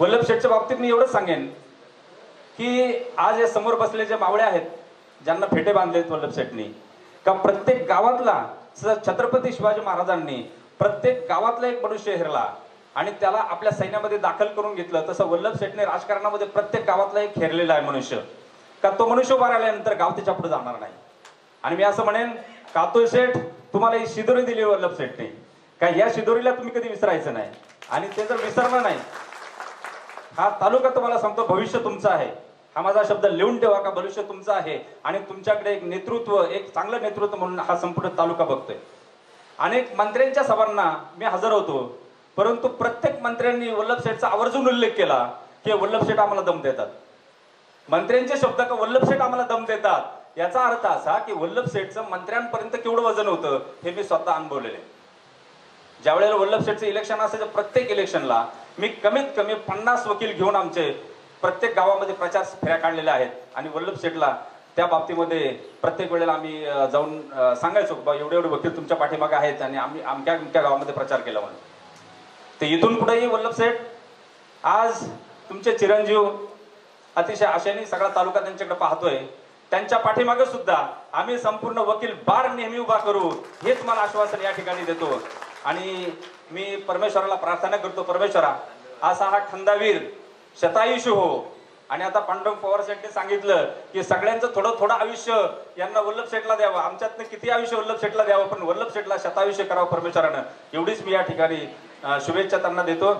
वल्लभ शेठच्या बाबतीत मी एवढंच सांगेन की आज या समोर बसले जे मावळे आहेत ज्यांना फेटे बांधलेत वल्लभ शेठनी का प्रत्येक गावातला छत्रपती शिवाजी महाराजांनी प्रत्येक गावातला एक मनुष्य हेरला आणि त्याला आपल्या सैन्यामध्ये दाखल करून घेतलं तसं वल्लभ शेठने राजकारणामध्ये प्रत्येक गावातला एक हेरलेला आहे मनुष्य. का तो मनुष्य उभा राहिल्यानंतर गाव त्याच्या पुढे जाणार नाही. आणि मी असं म्हणेन कातोय शेठ तुम्हाला ही शिदोरी दिली वल्लभ शेठने? का या शिदोरीला तुम्ही कधी विसरायचं नाही? आणि ते जर विसरलं नाही हा तालुका तुम्हाला सांगतो भविष्य तुमचं आहे. हा माझा शब्द लिहून ठेवा का भविष्य तुमचं आहे. आणि तुमच्याकडे एक नेतृत्व एक चांगलं नेतृत्व म्हणून हा संपूर्ण तालुका बघतोय. अनेक मंत्र्यांच्या सभांना मी हजर होतो परंतु प्रत्येक मंत्र्यांनी वल्लभ शेठचा आवर्जून उल्लेख केला की वल्लभ शेठ आम्हाला दम देतात. मंत्र्यांचे शब्द का वल्लभ शेठ आम्हाला दम देतात याचा अर्थ असा की वल्लभ शेठचं मंत्र्यांपर्यंत केवढं वजन होतं हे मी स्वतः अनुभवलेलं आहे. ज्या वेळेला वल्लभ शेठचं इलेक्शन असायचं प्रत्येक इलेक्शनला मी कमीत कमी पन्नास वकील घेऊन आमचे प्रत्येक गावामध्ये प्रचार फेऱ्या काढलेल्या आहेत. आणि वल्लभ शेठला त्या बाबतीमध्ये प्रत्येक वेळेला आम्ही जाऊन सांगायचो बा एवढे एवढे वकील तुमच्या पाठीमागे आहेत आणि आम्ही आमच्या आमच्या गावामध्ये प्रचार केला म्हणून. तर इथून पुढेही वल्लभशेठ आज तुमचे चिरंजीव अतिशय आशेने सगळा तालुका त्यांच्याकडे पाहतोय. त्यांच्या पाठीमागे सुद्धा आम्ही संपूर्ण वकील बार नेहमी उभा करू. हेच मला आश्वासन या ठिकाणी देतो. आणि मी परमेश्वराला प्रार्थना करतो परमेश्वरा असा हा ठंदावीर शतायुष्य हो. आणि आता पांडुरंग पवार शेटने सांगितलं की सगळ्यांचं थोडं थोडं आयुष्य यांना वल्लभ शेटला द्यावं. आमच्यातनं किती आयुष्य वल्लभ शेटला द्यावं पण वल्लभ शेटला शतायुष्य करावं परमेश्वरानं. एवढीच मी या ठिकाणी शुभेच्छा त्यांना देतो.